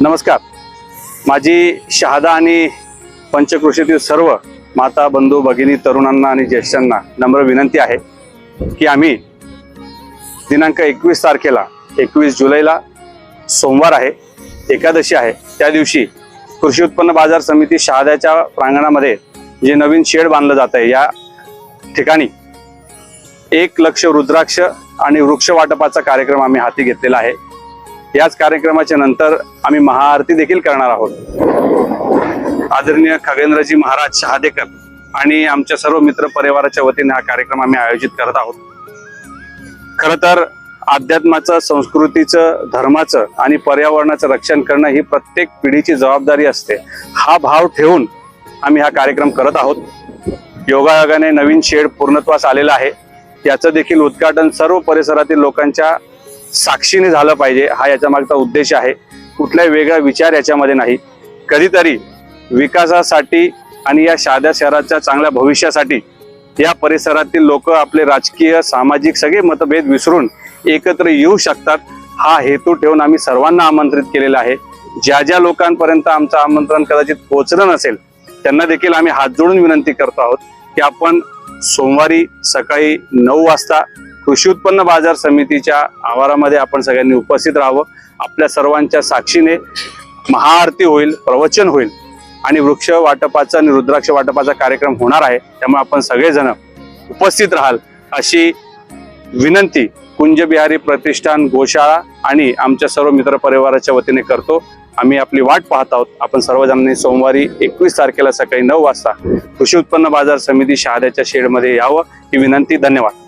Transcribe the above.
नमस्कार. माझी शहादा आणि पंचकृषीतील सर्व माता बंधू भगिनी तरुणांना आणि ज्येष्ठांना नम्र विनंती आहे की आम्ही दिनांक एकवीस तारखेला एकवीस जुलैला सोमवार आहे एकादशी आहे त्या दिवशी कृषी उत्पन्न बाजार समिती शहाद्याच्या प्रांगणामध्ये जे नवीन शेड बांधलं जात आहे या ठिकाणी एक लक्ष रुद्राक्ष आणि वृक्ष वाटपाचा कार्यक्रम आम्ही हाती घेतलेला आहे. याच कार्यक्रमाच्या नंतर आम्ही महाआरती देखील करणार आहोत. आदरणीय खगेंद्रजी महाराज शहादेकर आणि आमच्या सर्व मित्र परिवाराच्या वतीने हा कार्यक्रम आम्ही आयोजित करत आहोत. खर तर अध्यात्माचं संस्कृतीचं धर्माचं आणि पर्यावरणाचं रक्षण करणं ही प्रत्येक पिढीची जबाबदारी असते. हा भाव ठेवून आम्ही हा कार्यक्रम करत आहोत. योगायोगाने नवीन शेड पूर्णत्वास आलेला आहे. याचं देखील उद्घाटन सर्व परिसरातील लोकांच्या साक्षीने झालं पाहिजे हा याच्या मागचा उद्देश आहे. कुठलाही वेगळा विचार याच्यामध्ये नाही. कधीतरी विकासासाठी आणि या साध्या शहराच्या चांगल्या भविष्यासाठी या परिसरातील लोक आपले राजकीय सामाजिक सगळे मतभेद विसरून एकत्र येऊ शकतात. हा हेतू ठेवून आम्ही सर्वांना आमंत्रित केलेला आहे. ज्या ज्या लोकांपर्यंत आमचं आमंत्रण कदाचित पोहोचलं नसेल त्यांना देखील आम्ही हात जोडून विनंती करतो आहोत की आपण सोमवारी सकाळी नऊ वाजता कृषी उत्पन्न बाजार समितीच्या आवारामध्ये आपण सगळ्यांनी उपस्थित राहावं. आपल्या सर्वांच्या साक्षीने महाआरती होईल प्रवचन होईल आणि वृक्ष वाटपाचा आणि रुद्राक्ष वाटपाचा कार्यक्रम होणार आहे. त्यामुळे आपण सगळेजण उपस्थित राहाल अशी विनंती कुंजबिहारी प्रतिष्ठान गोशाळा आणि आमच्या सर्व मित्र परिवाराच्या वतीने करतो. आम्ही आपली वाट पाहत आहोत. आपण सर्वजणांनी सोमवारी एकवीस तारखेला सकाळी नऊ वाजता कृषी उत्पन्न बाजार समिती शहाद्याच्या शेडमध्ये यावं ही विनंती. धन्यवाद.